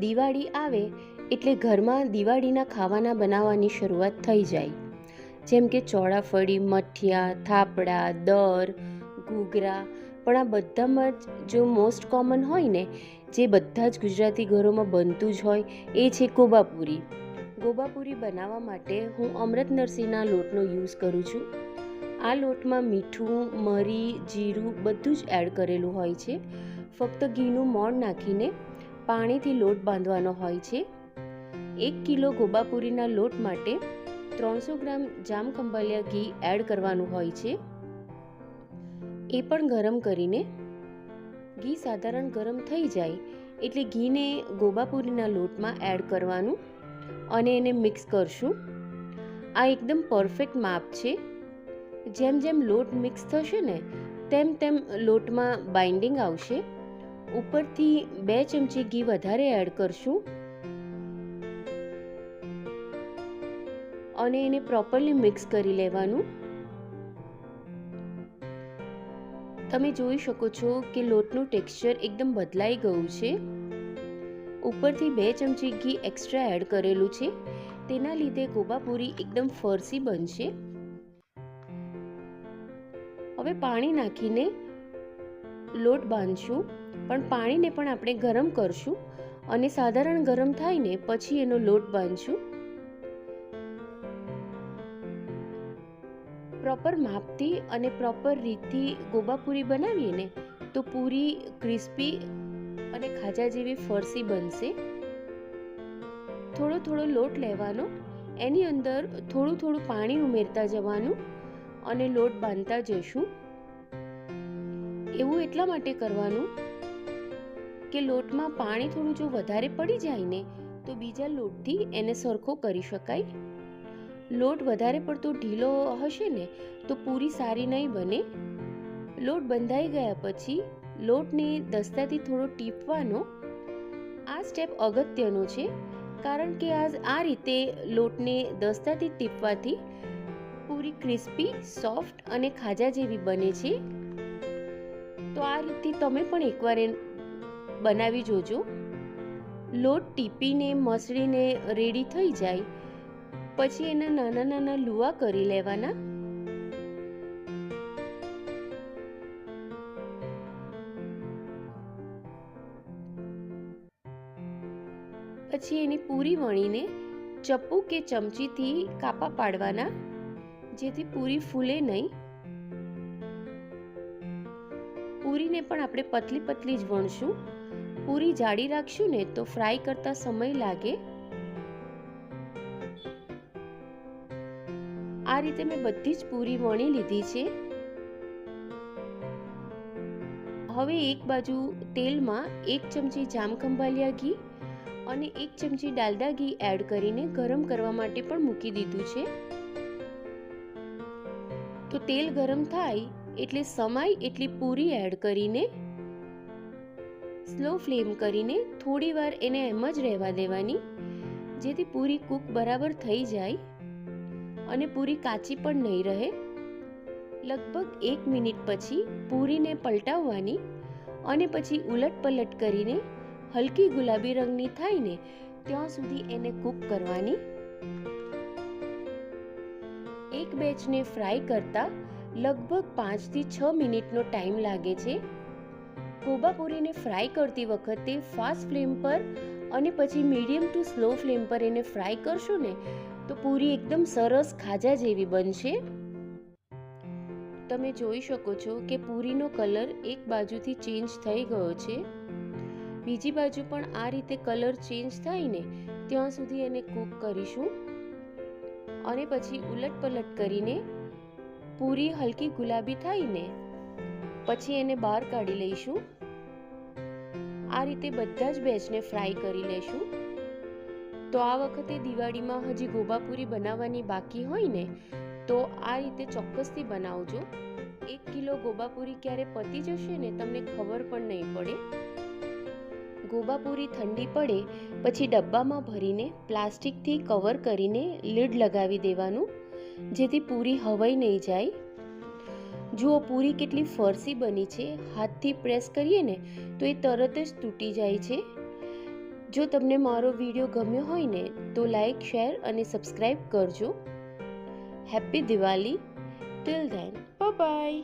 દિવાળી આવે એટલે ઘરમાં દિવાળીના ખાવાના બનાવવાની શરૂઆત થઈ જાય. જેમ કે ચોળાફળી મઠિયા, થાપડા, દર, ઘૂઘરા. પણ આ બધામાં જ જો મોસ્ટ કોમન હોય ને, જે બધા જ ગુજરાતી ઘરોમાં બનતું જ હોય, એ છે ગોબાપુરી. ગોબાપુરી બનાવવા માટે હું અમૃત નરસિંહના લોટનો યુઝ કરું છું. આ લોટમાં મીઠું, મરી, જીરું બધું જ એડ કરેલું હોય છે. ફક્ત ઘીનું મોણ નાખીને પાણીથી લોટ બાંધવાનો હોય છે. એક કિલો ગોબાપુરીના લોટ માટે ત્રણસો ગ્રામ જામ ખંભાલિયા ઘી એડ કરવાનું હોય છે. એ પણ ગરમ કરીને ઘી સાધારણ ગરમ થઈ જાય એટલે ઘીને ગોબાપુરીના લોટમાં એડ કરવાનું અને એને મિક્સ કરશું. આ એકદમ પરફેક્ટ માપ છે. જેમ જેમ લોટ મિક્સ થશે ને, તેમ તેમ લોટમાં બાઇન્ડિંગ આવશે. ઉપરથી બે ચમચી ઘી વધારે એડ કરશું. અને એને પ્રોપરલી મિક્સ કરી લેવાનું. તમે જોઈ શકો છો કે લોટનું ટેક્સચર એકદમ બદલાઈ ગયું છે. ઉપરથી બે ચમચી ઘી એક્સ્ટ્રા એડ કરેલું છે. તેના લીધે ગોબાપુરી એકદમ ફરસી બનશે. હવે પાણી નાખીને લોટ બાંધશું, પણ પાણીને પણ આપણે ગરમ કરશું અને સાધારણ ગરમ થાય પછી એનો લોટ બાંધશું. પ્રોપર માપથી અને પ્રોપર રીતથી ગોબાપુરી બનાવીએ ને તો પૂરી ક્રિસ્પી અને ખાજા જેવી ફરસી બનશે. થોડો થોડો લોટ લેવાનો, એની અંદર થોડું થોડું પાણી ઉમેરતા જવાનું અને લોટ બાંધતા જશું. એવું એટલા માટે કરવાનું કે લોટમાં પાણી થોડું જો વધારે પડી જાય ને, તો બીજા લોટથી એને સરખો કરી શકાય. લોટ વધારે પડતો ઢીલો હશે ને, તો પૂરી સારી નહીં બને. લોટ બંધાઈ ગયા પછી લોટને દસ્તાથી થોડો ટીપવાનો. આ સ્ટેપ અગત્યનો છે, કારણ કે આ આ રીતે લોટને દસ્તાથી ટીપવાથી પૂરી ક્રિસ્પી, સોફ્ટ અને ખાજા જેવી બને છે. તો આ રીતે તમે પણ એકવાર બનાવી જોજો. લોટ ટીપીને, મસળીને રેડી થઈ જાય. પછી એના નાના નાના લુવા કરી લેવાના. પછી એની પૂરી વણીને ચપ્પુ કે ચમચીથી કાપા પાડવાના, જેથી પૂરી ફૂલે નહીં. પૂરીને પણ આપણે પતલી પતલી જ વણશું. પૂરી જાડી રાખશું ને તો ફ્રાય કરતા સમય લાગે. આ રીતે મેં બધી જ પૂરી વણી લીધી છે. હવે એક બાજુ તેલમાં એક ચમચી જામખંભાલિયા ઘી અને એક ચમચી ડાલડા ઘી એડ કરીને ગરમ કરવા માટે પણ મૂકી દીધું છે. તો તેલ ગરમ થાય એટલે સમાય એટલી પૂરી એડ કરીને સ્લો ફ્લેમ કરીને થોડી વાર એને એમ જ રહેવા દેવાની, જેથી પૂરી કૂક બરાબર થઈ જાય અને પૂરી કાચી પણ નહીં રહે. લગભગ એક મિનિટ પછી પૂરીને પલટાવવાની અને પછી ઉલટ પલટ કરીને હલકી ગુલાબી રંગની થાય ને ત્યાં સુધી એને કૂક કરવાની. એક બેચને ફ્રાય કરતા લગભગ પાંચથી છ મિનિટનો ટાઈમ લાગે છે. કોબાપુરીને ફ્રાય કરતી વખતે ફાસ્ટ ફ્લેમ પર અને પછી મીડિયમ ટુ સ્લો ફ્લેમ પર એને ફ્રાય કરશો ને, તો પૂરી એકદમ સરસ ખાજા જેવી બનશે. તમે જોઈ શકો છો કે પૂરીનો કલર એક બાજુથી ચેન્જ થઈ ગયો છે. બીજી બાજુ પણ આ રીતે કલર ચેન્જ થાય ને ત્યાં સુધી એને કૂક કરીશું. અને પછી ઉલટ પલટ કરીને પૂરી હલકી ગુલાબી થઈને પછી એને બહાર કાઢી લઈશું. આ રીતે બધા જ બેચને ફ્રાય કરી લેશું. તો આ વખતે દિવાળીમાં હજી ગોબાપુરી બનાવવાની બાકી હોય ને, તો આ રીતે ચોક્કસથી બનાવજો. એક કિલો ગોબાપુરી ક્યારે પતી જશે ને તમને ખબર પણ નહીં પડે. ગોબાપુરી ઠંડી પડે, પછી ડબ્બામાં ભરીને પ્લાસ્ટિકથી કવર કરીને લીડ લગાવી દેવાનું. જેથી પૂરી હવાઈ નહીં જાય. જુઓ, પૂરી કેટલી ફરસી બની છે. હાથથી પ્રેસ કરીએ ને, તો એ તરત જ તૂટી જાય છે. જો તમને મારો વીડિયો ગમ્યો હોય ને, તો લાઈક, શેર અને સબસ્ક્રાઈબ કરજો. Happy Diwali. Till then. Bye